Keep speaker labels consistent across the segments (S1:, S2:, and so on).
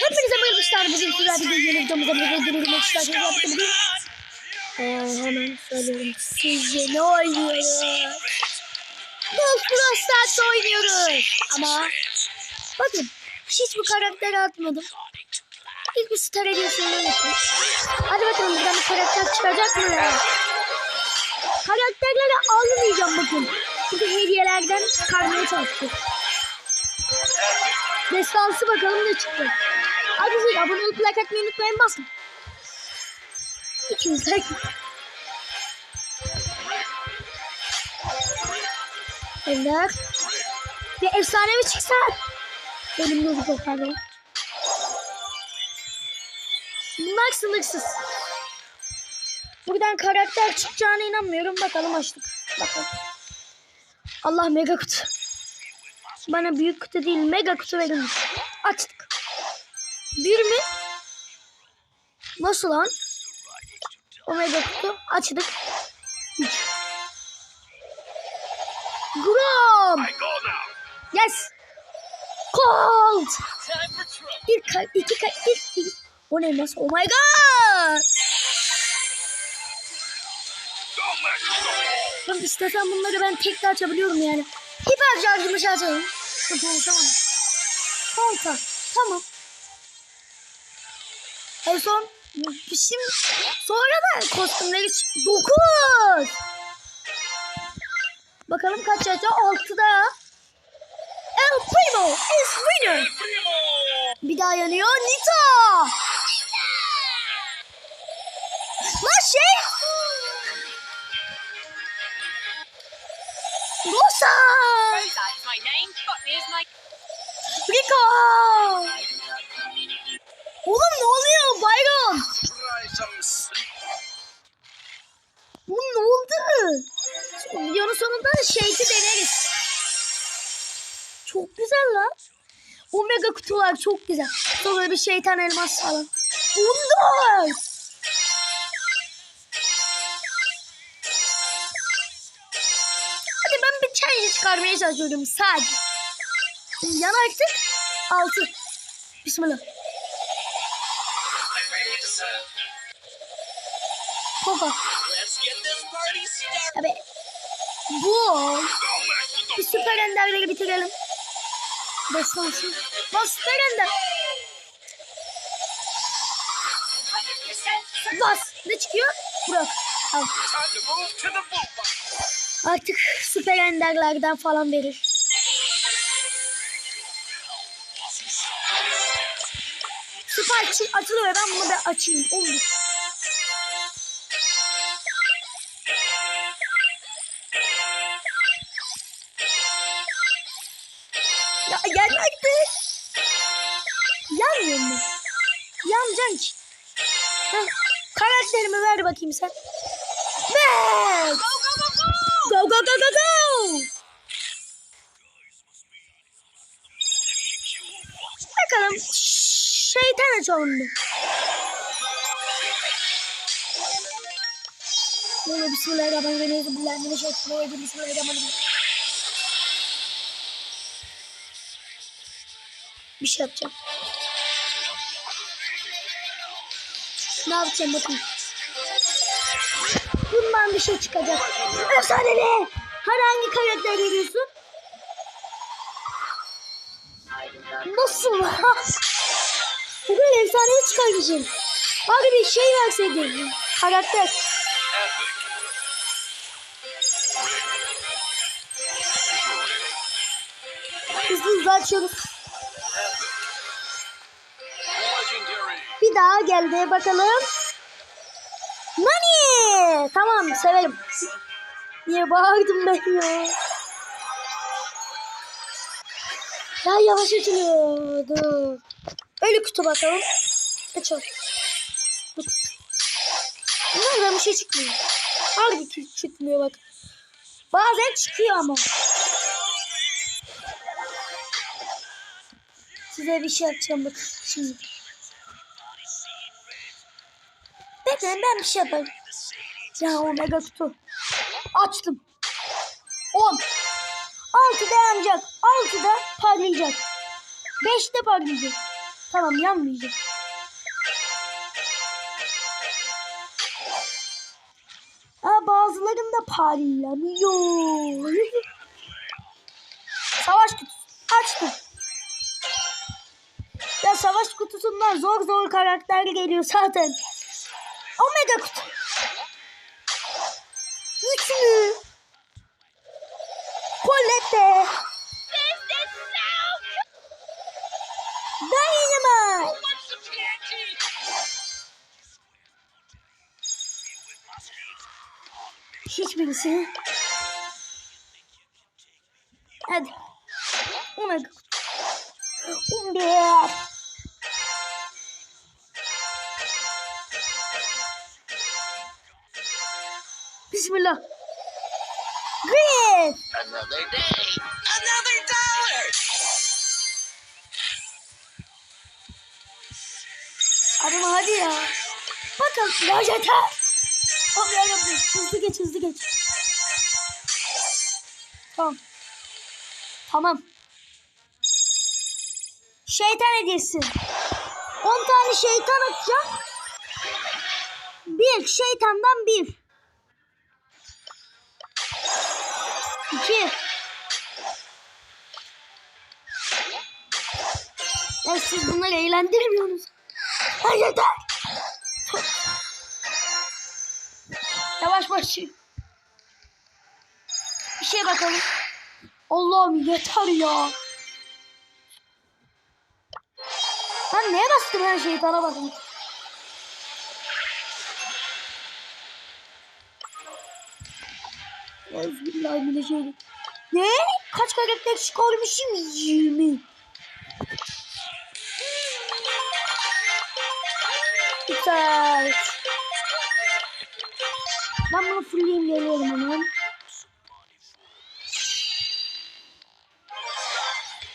S1: Hepinize merhaba arkadaşlar. Bugün sizlerle bir yeni videomuzda bir yaptık bugün. Ee, hemen söylüyorum. Sizce ne oynuyoruz? Golf Pro Stars oynuyoruz. Ama bakın hiç bu karakteri atmadım. İlk bir star hediyesini. Hadi bakalım buradan bir karakter çıkacak mı? Karakterleri almayacağım bakın. Çünkü hediyelerden çıkarmaya çalıştık. Destansı bakalım ne çıktı. Arkadaşlar abone olup like atmayı unutmayın basın. İkiniz like. Eller. Bir efsanevi çıksa. Benim gözü kopardı. Bunlar sınırsız. Buradan karakter çıkacağına inanmıyorum. Bakalım açtık. Bakalım. Allah mega kutu. Bana büyük kutu değil mega kutu verilmiş. Açtık. Bir mi? Nasıl lan? Omega kutu açtık. Üç. Grom. Yes. Cold. Bir ka iki ka bir, bir. O ne nasıl? Oh my god. Ben istesem bunları ben tek de açabiliyorum yani. Hiper şarjımı şey açalım. Konuşamadım. Kolta. Tamam. En son şimdi sonra da kostümleri 9. Bakalım kaç yaşta? 6'da. El Primo is winner. Bir daha yanıyor Nita. Rosa.
S2: İs my name. Botany is my.
S1: Rico. Oğlum ne oluyor Byron? Bu ne oldu? Videonun sonunda da şeyi deneriz. Çok güzel lan. Omega kutular çok güzel. Sonra bir şeytan elmas falan. Bunlar. Çay çıkarmaya çalışıyorum sadece. Yan artık. Altı. Bismillah. Koka. Abi. Bu. Bir süper enderleri bitirelim. Destansın. Bas süper ender. Bas. Ne çıkıyor? Bırak. Al. Artık süper enderlerden falan verir. Süper açı- açılıyor. Ben bunu da açayım. 11. Ya gel artık. Yanmıyor mu? Yanacaksın ki. Heh, karakterimi ver bakayım sen. bir. Böyle bismillahirrahmanirrahim. Bismillahirrahmanirrahim. Bismillahirrahmanirrahim. Bir şey yapacağım. Ne yapacağım bakın. Bundan bir şey çıkacak. Efsanevi. Herhangi karakter veriyorsun. Nasıl? Bugün efsanevi çıkarmışım. Abi bir şey verseydin. Karakter. Hızlı hızlı açıyoruz. Bir daha geldi bakalım. Nani! Tamam severim. Niye bağırdım ben ya? Ya yavaş açılıyor. Öyle kutu bakalım. Açalım. Bunlardan bir şey çıkmıyor. Harbi çıkmıyor bak. Bazen çıkıyor ama. Size bir şey yapacağım bak şimdi. Bekleyin ben bir şey yaparım. Ya omega kutu. Açtım. 10. 6 dayanacak. 6 da parlayacak. Beşte parlayacak. Tamam yanmayacak. Aa, bazılarında parlamıyor. Savaş kutusu. Açtım. Ya savaş kutusundan zor zor karakter geliyor zaten. Omega kutu. Hiçbirisi. Hadi. Kutu. Omega. Bismillah. Green.
S3: Another day, another dollar.
S1: Adama hadi ya. Bakalım ya yeter. Tamam ya. Hızlı geç hızlı geç. Tamam. Tamam. Şeytan hediyesi. 10 tane şeytan atacağım. Bir şeytandan bir. İki. Ya siz bunları eğlendirmiyorsunuz. Ay yeter. Yavaş baş. Bir şey bakalım. Allah'ım yeter ya. Ben neye bastım her şeytana bakın. Bismillahirrahmanirrahim. Ne? Kaç karakter çıkarmışım? 20. Güzel. Ben bunu fullleyeyim geliyorum hemen.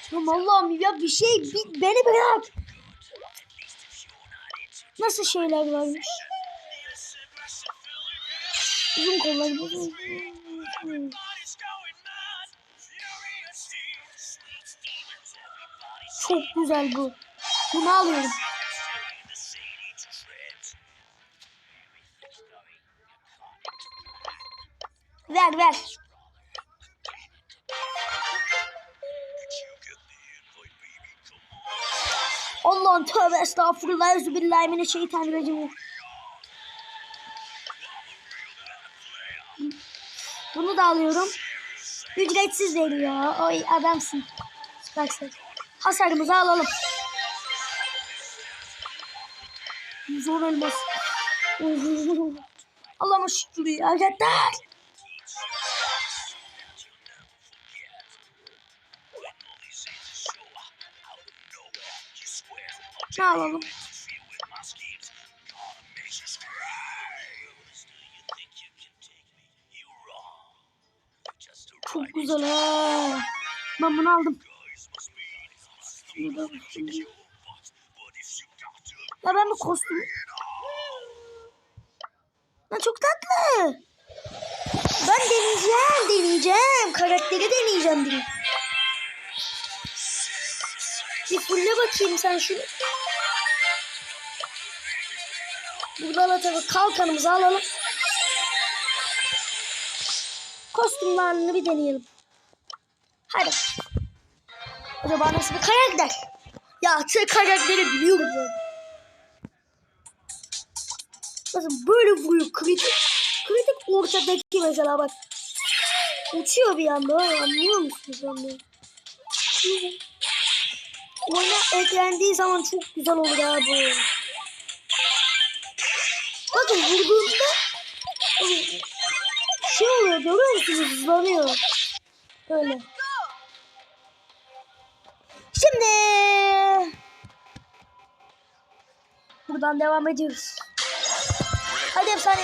S1: Tamam Allah'ım ya bir şey bir, beni bırak. Nasıl şeyler varmış? Uzun kollarım uzun. Çok güzel bu. Bunu alıyorum. Ver ver. Tövbe estağfurullah. Euzubillahimineşşeytanirracim. Bunu da alıyorum. Ücretsiz veriyor. Oy adamsın. Süpersin. Hasarımızı alalım. Zor elmas. Allah'ıma şükür ya. Yeter. Alalım? Çok güzel ha. Ben bunu aldım. Ya ben bu kostüm... Lan çok tatlı. Ben deneyeceğim, deneyeceğim. Karakteri deneyeceğim bir. Bir fulle bakayım sen şunu. Buradan atalım. Kalkanımızı alalım. Kostümlerini bir deneyelim. Hadi. Acaba nasıl bir karakter? Ya tek karakteri biliyorum. Nasıl böyle vuruyor kritik. Kritik ortadaki mesela bak. Uçuyor bir anda anlıyor musun sen bunu? Oyuna eklendiği zaman çok güzel olur ya bu. Bakın vurduğunda şey oluyor görüyor musunuz hızlanıyor. Böyle. Şimdi buradan devam ediyoruz. Hadi efsane.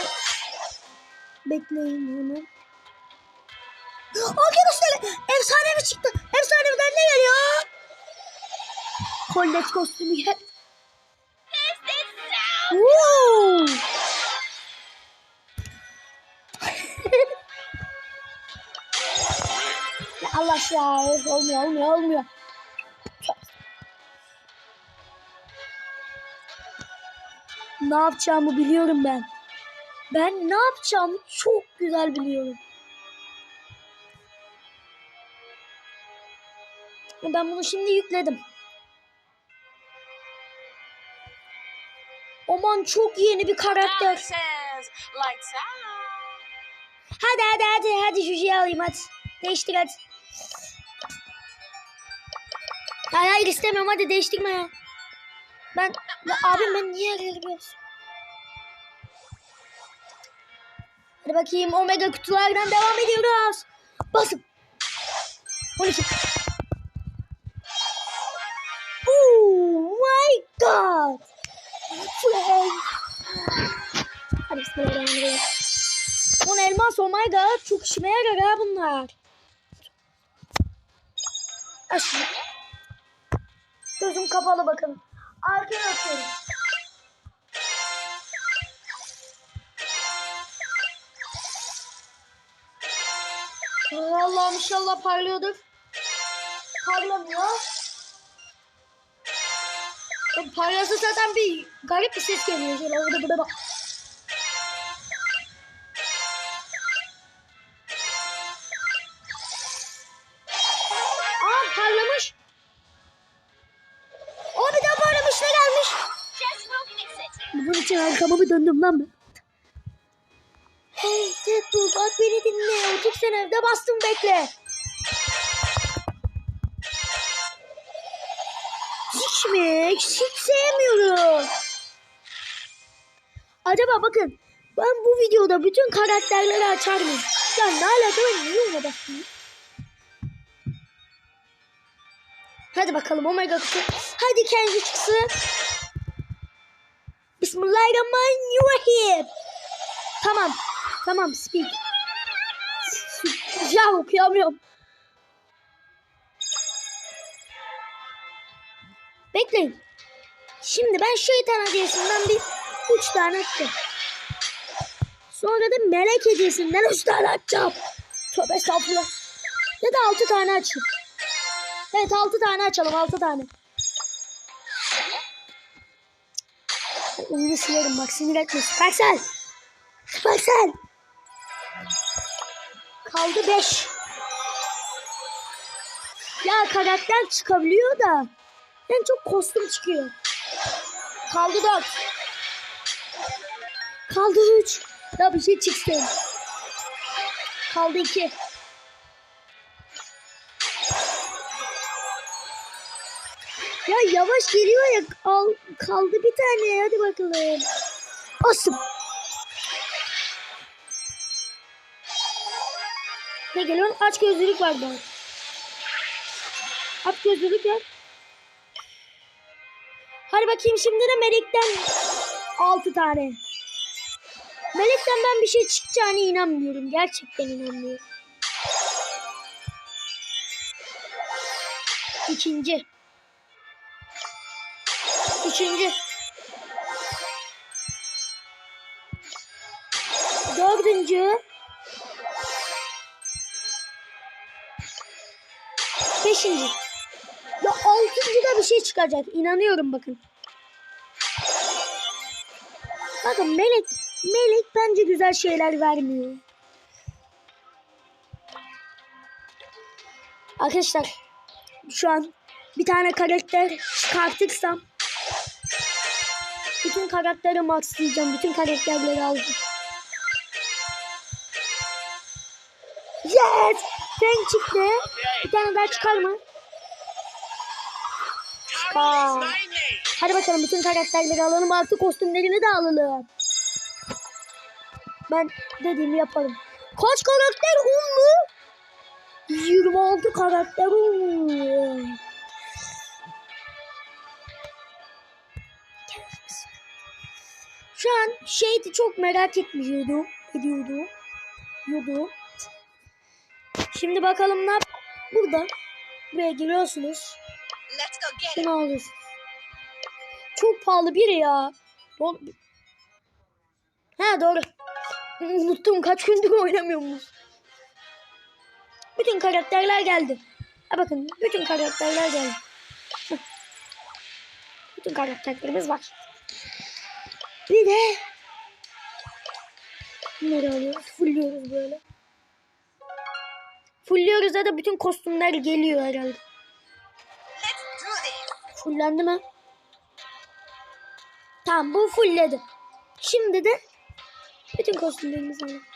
S1: Bekleyin hemen. Arkadaşlar efsane mi çıktı? Efsaneden ne geliyor? Kollet kostümü gel. Woo! Allah ya olmuyor olmuyor olmuyor. Ne yapacağımı biliyorum ben. Ben ne yapacağımı çok güzel biliyorum. Ben bunu şimdi yükledim. Aman çok yeni bir karakter. Hadi hadi hadi hadi şu şeyi alayım hadi. Değiştir hadi. Hayır hayır istemiyorum hadi değiştirme ya. Ben ya abim ben niye biliyorsun? Hadi bakayım omega kutulardan devam ediyoruz. Basın. 12. Oh my god. Hadi bismillahirrahmanirrahim. On elmas oh my god çok işime yarar ha bunlar. Şunu. Gözüm kapalı bakın. Arkaya atıyorum. Allah'ım inşallah parlıyordur. Parlamıyor. Parlasa zaten bir garip bir ses geliyor. Şöyle orada burada bak. Lan ben. Hey Ted dur bak beni dinle. Otur sen evde bastım bekle. Mi? Hiç sevmiyorum. Acaba bakın ben bu videoda bütün karakterleri açar mıyım? Ya ne alaka ben niye ona bastım? Hadi bakalım omega kutu. Hadi kendi çıksın. Bismillahirrahmanirrahim. Tamam. Tamam speak. Ya okuyamıyorum. Bekleyin. Şimdi ben şeytan hediyesinden bir üç tane açacağım. Sonra da melek hediyesinden üç tane açacağım. Tövbe estağfurullah. Ya da altı tane açayım. Evet altı tane açalım altı tane. Oyunu silerim bak sinir etme. Süpersel. Süpersel. Kaldı beş. Ya karakter çıkabiliyor da. En çok kostüm çıkıyor. Kaldı dört. Kaldı üç. Ya bir şey çıksın. Kaldı iki. Ya yavaş geliyor ya. Al, kaldı bir tane. Hadi bakalım. Asım. Ne geliyor? Aç gözlülük var bak. Aç gözlülük var. Hadi bakayım şimdi de Melek'ten 6 tane. Melek'ten ben bir şey çıkacağına inanmıyorum. Gerçekten inanmıyorum. İkinci. Üçüncü. Dördüncü. Beşinci. Ya altıncı da bir şey çıkacak. İnanıyorum bakın. Bakın Melek. Melek bence güzel şeyler vermiyor. Arkadaşlar şu an bir tane karakter çıkartırsam bütün karakteri maxlayacağım. Bütün karakterleri alacağım. Yes! Sen çıktı. Bir tane daha çıkar mı? Çıkar. Hadi bakalım bütün karakterleri alalım. Artık kostümlerini de alalım. Ben dediğimi yaparım. Kaç karakter? 10 mu? 26 karakter olmuş. Şu an şeydi çok merak etmiyordu. Ediyordu. Ediyordu. Şimdi bakalım ne yap. Burada. Buraya giriyorsunuz. Şunu alıyorsunuz. Çok pahalı biri ya. Doğru. Ha doğru. Unuttum kaç gündür oynamıyormuş. Bütün karakterler geldi. Ha bakın bütün karakterler geldi. Bütün karakterlerimiz var. Bir de Bunları alıyoruz. Fulluyoruz böyle. Fulluyoruz da da bütün kostümler geliyor herhalde. Fullendi mi? Tamam bu fullledi. Şimdi de bütün kostümlerimizi alalım.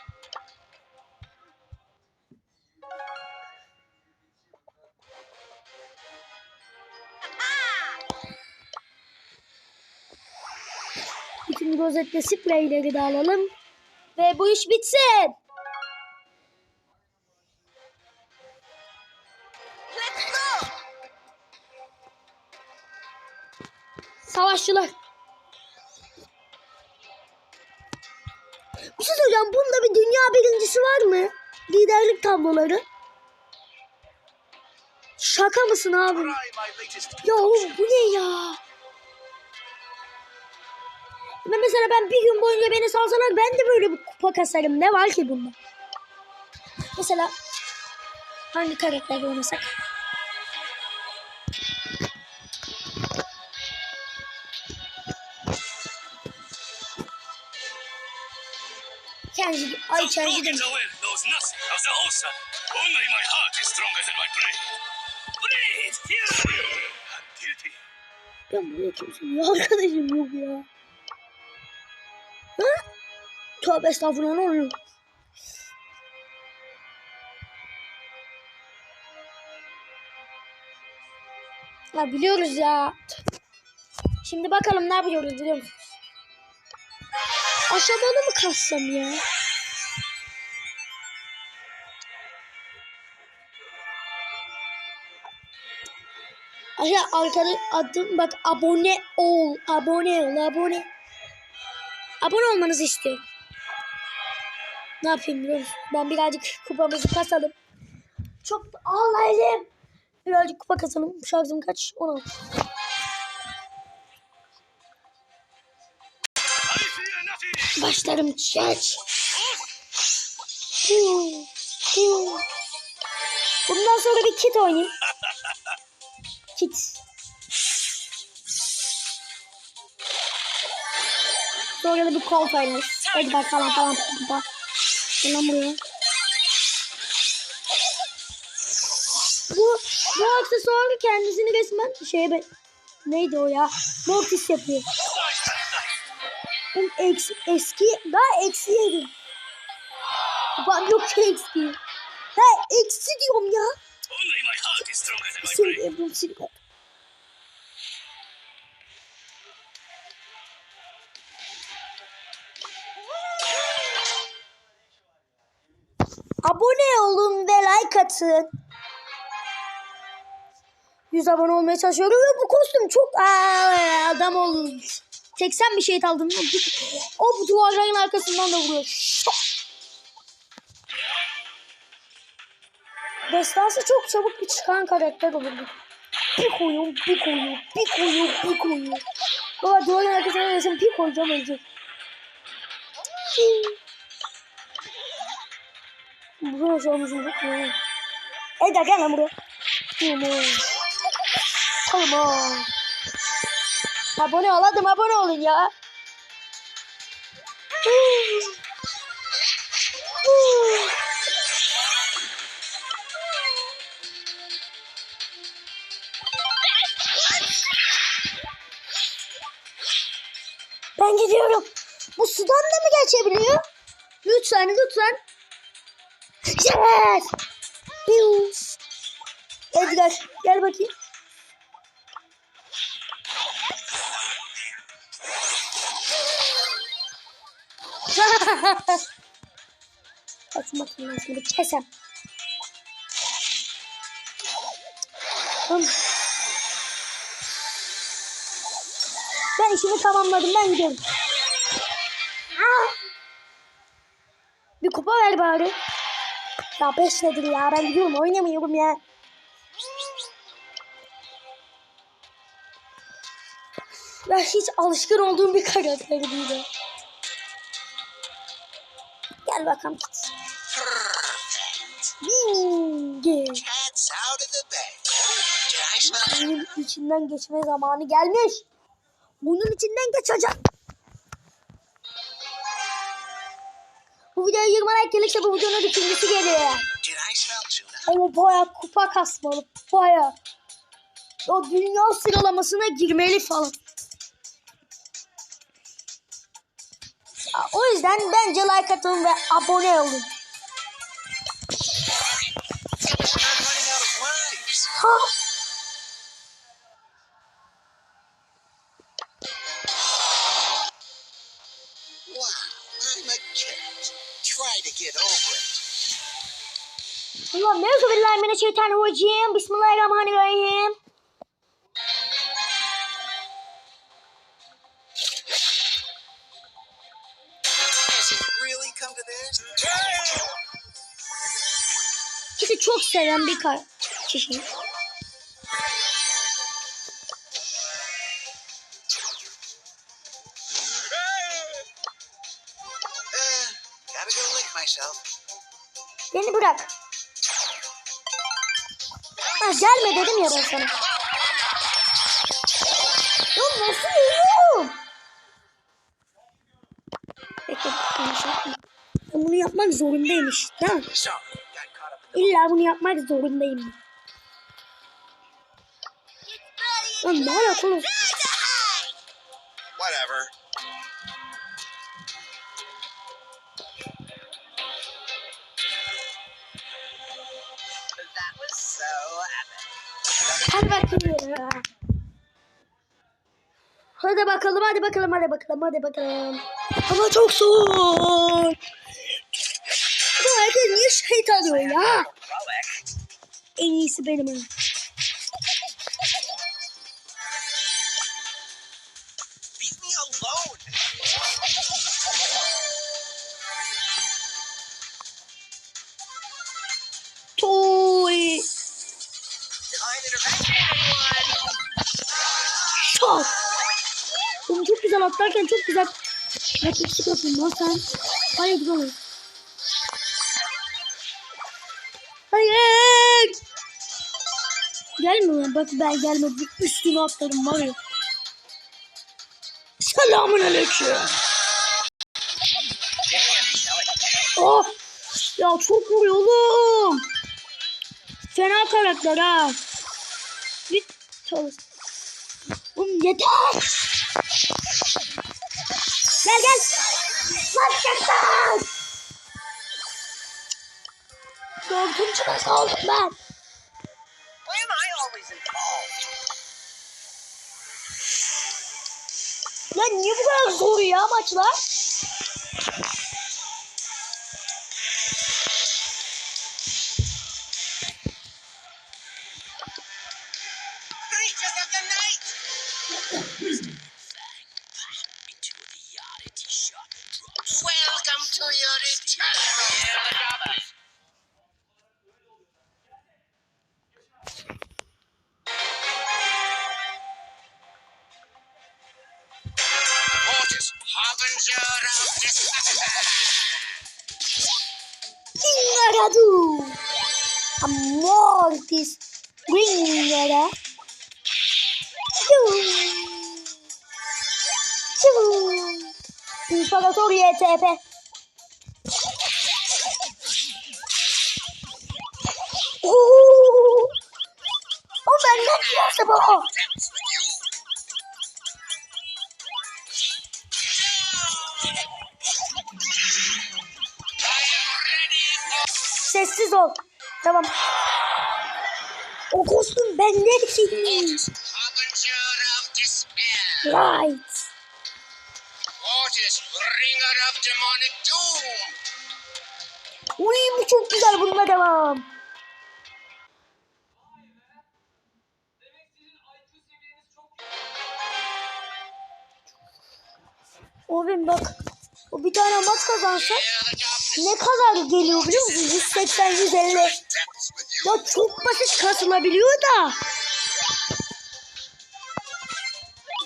S1: Bütün rozetli spreyleri de alalım. Ve bu iş bitsin. Savaşçılar. Bir şey söyleyeceğim. Bunda bir dünya birincisi var mı? Liderlik tabloları. Şaka mısın abi? Ya oğlum bu ne ya? Ben mesela ben bir gün boyunca beni salsalar ben de böyle bir kupa kasarım. Ne var ki bunda? Mesela hangi karakter oynasak? Kenji, ay Kenji
S4: broken
S1: demiş.
S4: Joel knows nothing of the Osa. Only my heart is stronger than my brain. Bleed! Here! I'm guilty.
S1: Ya burada kimsenin arkadaşım yok ya. Tövbe estağfurullah ne oluyor? Ya biliyoruz ya. Şimdi bakalım ne yapıyoruz biliyor musunuz? Aşamalı mı kassam ya? Aşağı arkada adım bak abone ol. Abone ol abone. Abone olmanızı istiyorum. Ne yapayım biliyor musun? Ben birazcık kupamızı kasalım. Çok da ağlayayım. Birazcık kupa kasalım. Şarjım kaç? 16.
S4: I fear nothing!
S1: Başlarım çeç. Bundan sonra bir kit oynayayım. Kit. Sonra da bir kol oynarız. Hadi bakalım falan falan. Gel lan buraya. Bu, bu aksesuarı kendisini resmen şeye ben... Neydi o ya? Mortis yapıyor. Oğlum eksi, eski, daha eksi yedim. Ben yok ki eksi. Ha eksi diyorum ya.
S4: Only my heart is stronger than my brain.
S1: Like atın. 100 abone olmaya çalışıyorum ve bu kostüm çok Aa, adam olun. 80 bir şey aldım. O bu duvarların arkasından da vuruyor. Destansı çok çabuk bir çıkan karakter olurdu. Bir koyuyor, bir koyuyor, bir koyuyor, bir koyuyor. Baba duvarın arkasına resim bir koyacağım ölecek. Bu nasıl olmuş bu? Eda gel lan buraya. Come on. Abone ol hadi abone olun ya. Ben gidiyorum. Bu sudan da mı geçebiliyor? Lütfen lütfen. Yes. Piu. Edgar gel bakayım. Bakayım ben şimdi kesem. Ben işimi tamamladım ben gidiyorum. Bir kupa ver bari. Ya beş nedir ya ben gidiyorum oynamıyorum ya. Ben hiç alışkın olduğum bir karakter değil. Gel bakalım git. Benim içinden geçme zamanı gelmiş. Bunun içinden geçeceğim. Like gelirse bu videonun ikincisi geliyor. Ama baya kupa kasmalı. Baya. O dünya sıralamasına girmeli falan. O yüzden bence like atın ve abone olun. Allah Euzubillahimineşşeytanirracim. Bismillahirrahmanirrahim.
S3: Has it really come to this?
S1: Kedi çok seven bir kişi. Ha, gelme dedim ya ben sana. Ya nasıl yiyorum? Bekle. Ben bunu yapmak zorundaymış.
S3: İn
S1: İlla bunu yapmak zorundayım. Lan ne alaka Hadi bakalım. Hadi bakalım, hadi bakalım, hadi bakalım, hadi bakalım. Hava çok soğuk. Bu herkes niye şehit alıyor ya? En iyisi benim. Atlarken çok güzel. Rakipsik yapın lan sen. Hayır güzel olur. Hayır. Gelmiyor bak ben gelmedim. Üstüne atladım var ya. Selamun aleyküm. Oh. Ya çok vuruyor oğlum. Fena karakter ha. Git çalış. Oğlum yeter. Başlasın. Dördüncü maç aldım ben.
S3: Why am I always involved?
S1: Lan niye bu kadar zor ya maçlar?
S3: Your return! Mortis, harbinger of
S1: Ingaradu. Amortis. Ringara. İmparatoriye TP. Geldi bu. Sessiz ol. Tamam. O kostüm benden ki. Right.
S3: Doom!
S1: Uy bu çok güzel bununla devam. Oğlum bak. O bir tane maç kazansa ne kadar geliyor biliyor musun? 180 150.
S3: Dance with you!
S1: Ya çok basit kasılabiliyor da.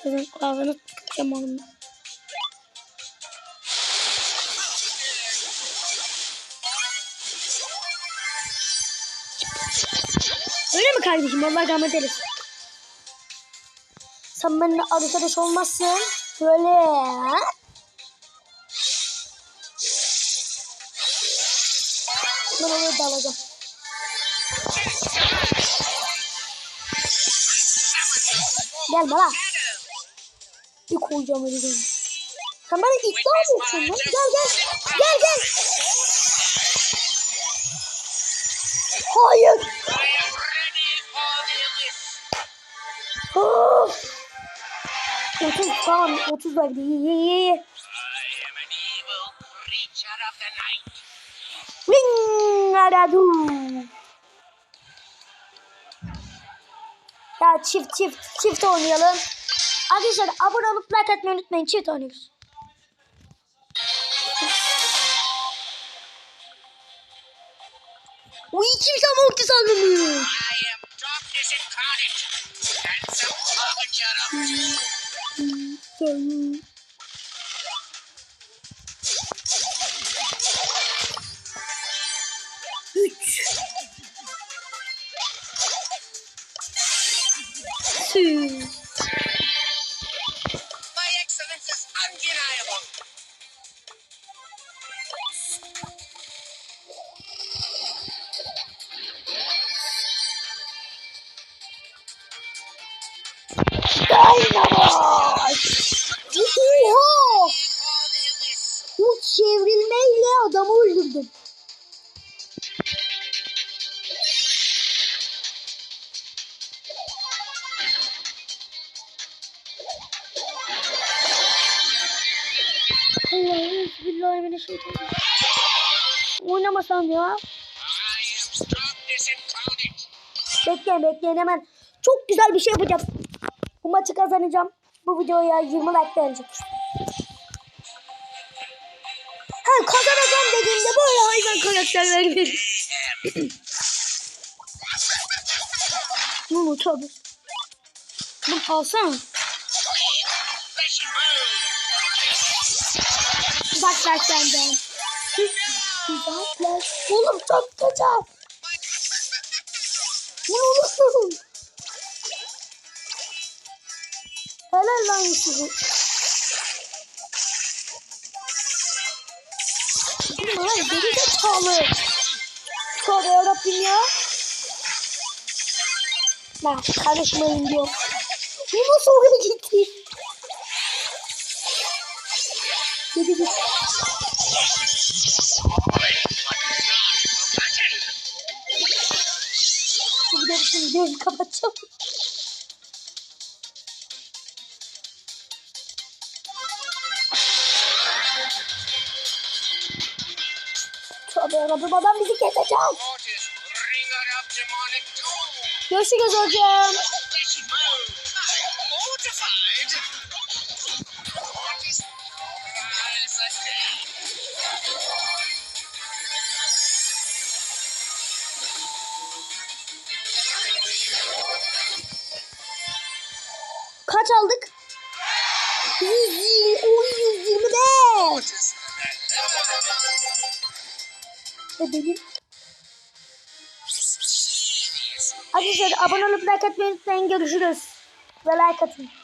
S1: Kızın kulağını tutacağım onu. Öyle mi kardeşim? Allah rahmet eylesin. Sen benimle arkadaş olmazsın. Böyle. ha? Ben oraya dalacağım. Gel bana. Bir koyacağım öyle seni. Sen bana iddia mı lan? Gel gel. Gel gel. Hayır. Of. 30 tamam 30 verdi. İyi iyi iyi. Ring aradu. Ya çift çift çift oynayalım. Arkadaşlar abone olup like atmayı unutmayın. Çift oynuyoruz. Uy kimse mortis anlamıyor.
S4: 嗯建
S1: Bekleyin hemen. Çok güzel bir şey yapacağım. Bu maçı kazanacağım. Bu videoya 20 like gelecek. Ha kazanacağım dediğimde böyle hayvan karakterler verir. Bunu tabi. Bunu alsana.
S4: Bone.
S1: Uzaklar senden. Uzaklar. Oğlum çok güzel. Oğlum. Helal lan Yusuf'u. Bunlar geri zekalı. Tövbe yarabbim ya. Ben karışmayın diyorum. Bu nasıl oraya gitti? Geri git. Videoyu kapatacağım. Tövbe yarabbim adam bizi kesecek. Görüşürüz hocam. Benim. Arkadaşlar abone olup like atmayı unutmayın. Görüşürüz. Ve like atın.